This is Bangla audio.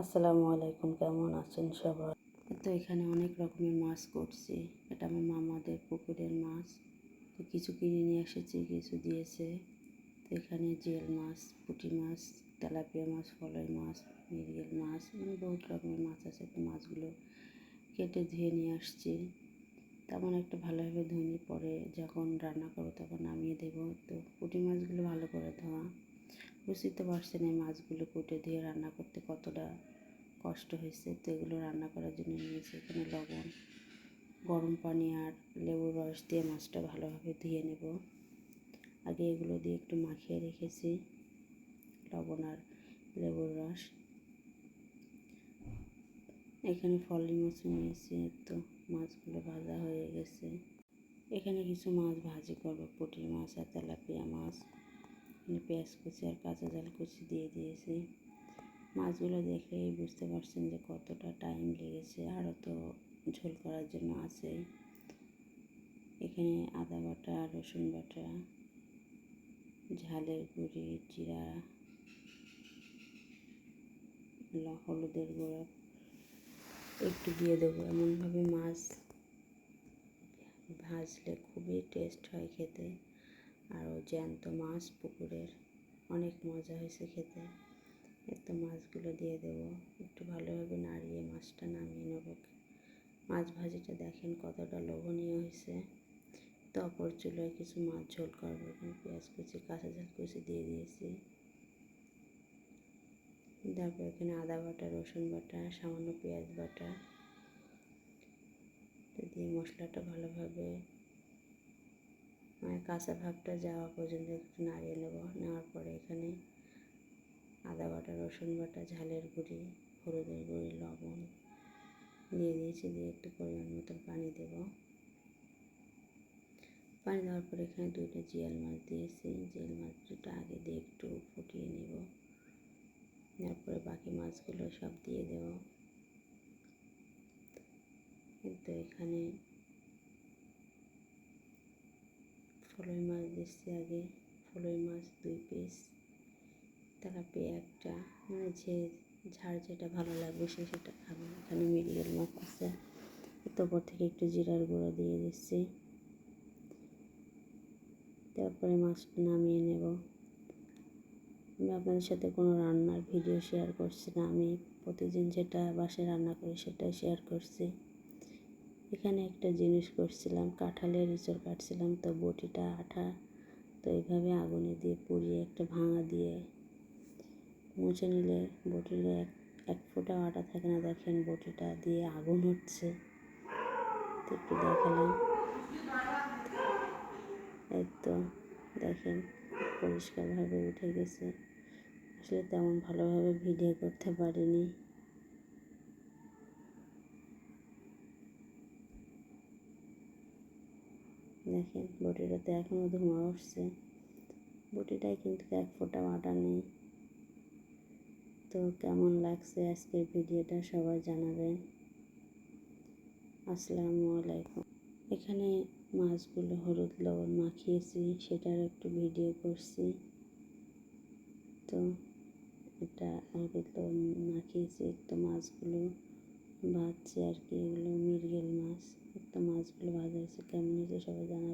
আসসালামু আলাইকুম, কেমন আছেন সবাই? তো এখানে অনেক রকমের মাছ করছি। এটা আমার মামাদের পুকুরের মাছ। তো কিছু কিনে নিয়ে এসেছি, কিছু দিয়েছে। তো এখানে জিয়াল মাছ, পুঁটি মাছ, তেলাপিয়া মাছ ফলই মাছ মৃগেল মাছ মানে বহুত রকমের মাছ আছে। তো মাছগুলো কেটে ধুয়ে নিয়ে আসছি। তেমন একটা ভালোভাবে ধুয়ে পরে যখন রান্না করব তখন নামিয়ে দেবো। তো পুঁটি মাছগুলো ভালো করে ধোয়া। বুঝতে পারছেন এই মাছগুলো কুটে দিয়ে রান্না করতে কতটা কষ্ট হয়েছে। তো এগুলো রান্না করার জন্য নিয়েছি এখানে লবণ, গরম পানি আর লেবুর রস দিয়ে মাছটা ভালোভাবে ধুয়ে নেব। আগে এগুলো দিয়ে একটু মাখিয়ে রেখেছি, লবণ আর লেবুর রস। এখানে ফলি মাছ নিয়েছি, তো মাছগুলো ভাজা হয়ে গেছে। এখানে কিছু মাছ ভাজি করব, পুঁটি মাছ আর তেলাপিয়া মাছ। পেঁয়াজ কুচি আর কাঁচা জাল কুচি দিয়ে দিয়েছি। মাছগুলো দেখলেই বুঝতে পারছেন যে কতটা টাইম লেগেছে, আরও তো ঝোল করার জন্য আছে এখানে আদা বাটা, রসুন বাটা, ঝালের গুঁড়ি, জিরা হলুদের গুঁড়ো একটু দিয়ে দেবো। এমনভাবে মাছ ভাজলে খুবই টেস্ট হয় খেতে। আরও জ্যান্ত মাছ, পুকুরের অনেক মজা হয়েছে খেতে। একটু মাছগুলো দিয়ে দেবো। একটু ভালোভাবে নাড়িয়ে মাছটা নামিয়ে নেব। মাছ ভাজিটা দেখেন কতটা লোভনীয় হয়েছে। তো অপর চুলোয় কিছু মাছ ঝোল করব। পেঁয়াজ কুচি, কাঁচা ঝাল কুচি দিয়ে দিয়েছি। তারপর এখানে আদা বাটা, রসুন বাটা, সামান্য পেঁয়াজ বাটা। দিয়ে মশলাটা ভালোভাবে মানে কাঁচা ভাবটা যাওয়া পর্যন্ত একটু নাড়িয়ে নেব। নেওয়ার পরে এখানে আদা বাটা, রসুন বাটা, ঝালের গুঁড়ি, হলুদের গুঁড়ি, লবণ দিয়ে দিয়েছি। দিয়ে একটু পরিমাণ মতন পানি দেব। পানি দেওয়ার পরে এখানে দুইটা জিয়াল মাছ দিয়েছি। জিয়াল মাছ দুটো আগে দিয়ে একটু ফুটিয়ে নেব। তারপরে বাকি মাছগুলো সব দিয়ে দেব। কিন্তু এখানে ফলই মাছ দিচ্ছি আগে, ফলই মাছ দুই পিস তেলাপিয়া একটা মানে যে ঝাড় যেটা ভালো লাগবে সে সেটা খাবে। এখানে মিরিয়াল মাছ আছে তারপর থেকে একটু জিরার গুঁড়ো দিয়ে দিচ্ছি। তারপরে মাছটা নামিয়ে নেব। আমি আপনাদের সাথে কোনো রান্নার ভিডিও শেয়ার করছি না। আমি প্রতিদিন যেটা বাসায় রান্না করি সেটাই শেয়ার করছি। এখানে একটা জিনিস করছিলাম, কাঁঠালের ইঁচড় কাটছিলাম, তো বটিটা আঠা, তো এইভাবে আগুনে দিয়ে পুড়িয়ে একটা ভাঙা দিয়ে মুছে নিলে বটিতে এক এক ফোঁটা আটা থাকে না। দেখেন বটিটা দিয়ে আগুন হচ্ছে। একটু দেখালাম। এই তো দেখেন পরিষ্কারভাবে উঠে গেছে। আসলে তেমন ভালোভাবে ভিডিও করতে পারিনি। দেখেন বটিটাতে এখনও ধোঁয়া উঠছে। বটিটায় কিন্তু এক ফোঁটা আটা নেই। তো কেমন লাগছে আজকের ভিডিওটা সবাই জানাবেন। আসসালামু আলাইকুম। এখানে মাছগুলো হলুদ লবণ মাখিয়েছি সেটার একটু ভিডিও করছি। তো এটা হলুদ লবণ মাখিয়েছি একটু মাছগুলো ভাজছি আর কি এগুলো মৃগেল মাছ তো মাছগুলো ভাজা হয়েছে কেমন হয়েছে সবাই জানাবেন